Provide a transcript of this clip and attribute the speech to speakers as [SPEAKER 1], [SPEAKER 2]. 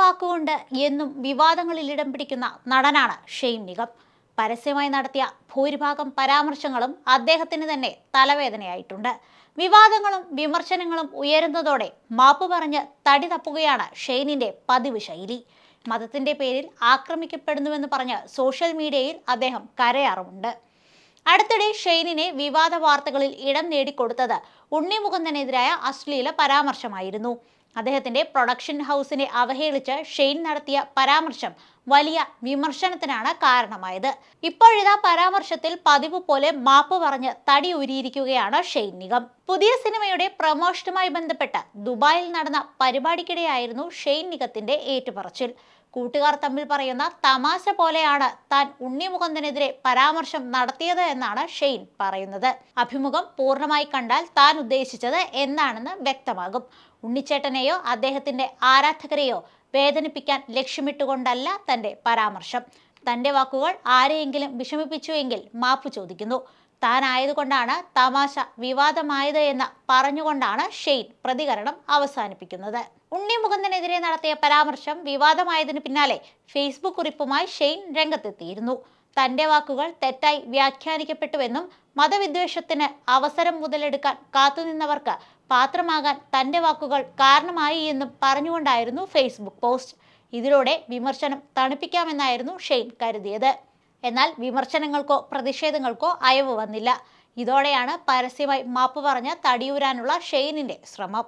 [SPEAKER 1] വാക്കുകൊണ്ട് എന്നും വിവാദങ്ങളിൽ ഇടം പിടിക്കുന്ന നടനാണ് ഷെയ്ൻ നിഗം. പരസ്യമായി നടത്തിയ ഭൂരിഭാഗം പരാമർശങ്ങളും അദ്ദേഹത്തിന് തന്നെ തലവേദനയായിട്ടുണ്ട്. വിവാദങ്ങളും വിമർശനങ്ങളും ഉയരുന്നതോടെ മാപ്പ് പറഞ്ഞ് തടി തപ്പുകയാണ് ഷെയ്നിന്റെ പതിവ് ശൈലി. മതത്തിന്റെ പേരിൽ ആക്രമിക്കപ്പെടുന്നുവെന്ന് പറഞ്ഞ് സോഷ്യൽ മീഡിയയിൽ അദ്ദേഹം കരയാറുമുണ്ട്. അടുത്തിടെ ഷെയ്നിനെ വിവാദ വാർത്തകളിൽ ഇടം നേടിക്കൊടുത്തത് ഉണ്ണിമുകുന്ദനെതിരായ അശ്ലീല പരാമർശമായിരുന്നു. അദ്ദേഹത്തിന്റെ പ്രൊഡക്ഷൻ ഹൗസിനെ അവഹേളിച്ച് ഷെയ്ൻ നടത്തിയ പരാമർശം വലിയ വിമർശനത്തിനാണ് കാരണമായത്. ഇപ്പോഴിതാ പരാമർശത്തിൽ പതിവ് പോലെ മാപ്പ് പറഞ്ഞ് തടി ഉരിയിരിക്കുകയാണ് ഷെയ്ൻ നിഗം. പുതിയ സിനിമയുടെ പ്രമോഷനുമായി ബന്ധപ്പെട്ട് ദുബായിൽ നടന്ന പരിപാടിക്കിടെയായിരുന്നു ഷെയ്ൻ നിഗത്തിന്റെ ഏറ്റുപറച്ചിൽ. കൂട്ടുകാർ തമ്മിൽ പറയുന്ന തമാശ പോലെയാണ് താൻ ഉണ്ണിമുകുന്ദനെതിരെ പരാമർശം നടത്തിയത് എന്നാണ് ഷെയ്ൻ പറയുന്നത്. അഭിമുഖം പൂർണമായി കണ്ടാൽ താൻ ഉദ്ദേശിച്ചത് എന്താണെന്ന് വ്യക്തമാകും. ഉണ്ണിച്ചേട്ടനെയോ അദ്ദേഹത്തിന്റെ ആരാധകരെയോ വേദനിപ്പിക്കാൻ ലക്ഷ്യമിട്ടുകൊണ്ടല്ല തന്റെ പരാമർശം. തന്റെ വാക്കുകൾ ആരെയെങ്കിലും വിഷമിപ്പിച്ചുവെങ്കിൽ മാപ്പ് ചോദിക്കുന്നു. താനായതുകൊണ്ടാണ് തമാശ വിവാദമായത് എന്ന് പറഞ്ഞുകൊണ്ടാണ് ഷെയ്ൻ പ്രതികരണം അവസാനിപ്പിക്കുന്നത്. ഉണ്ണി മുകുന്ദനെതിരെ നടത്തിയ പരാമർശം വിവാദമായതിനു പിന്നാലെ ഫേസ്ബുക്ക് കുറിപ്പുമായി ഷെയ്ൻ രംഗത്തെത്തിയിരുന്നു. തന്റെ വാക്കുകൾ തെറ്റായി വ്യാഖ്യാനിക്കപ്പെട്ടുവെന്നും മതവിദ്വേഷത്തിന് അവസരം മുതലെടുക്കാൻ കാത്തുനിന്നവർക്ക് പാത്രമാകാൻ തന്റെ വാക്കുകൾ കാരണമായി എന്നും പറഞ്ഞുകൊണ്ടായിരുന്നു ഫേസ്ബുക്ക് പോസ്റ്റ്. ഇതിലൂടെ വിമർശനം തണുപ്പിക്കാമെന്നായിരുന്നു ഷെയ്ൻ കരുതിയത്. എന്നാൽ വിമർശനങ്ങൾക്കോ പ്രതിഷേധങ്ങൾക്കോ അയവ് വന്നില്ല. ഇതോടെയാണ് പരസ്യമായി മാപ്പ് പറഞ്ഞ് തടിയൂരാനുള്ള ഷെയ്നിന്റെ ശ്രമം.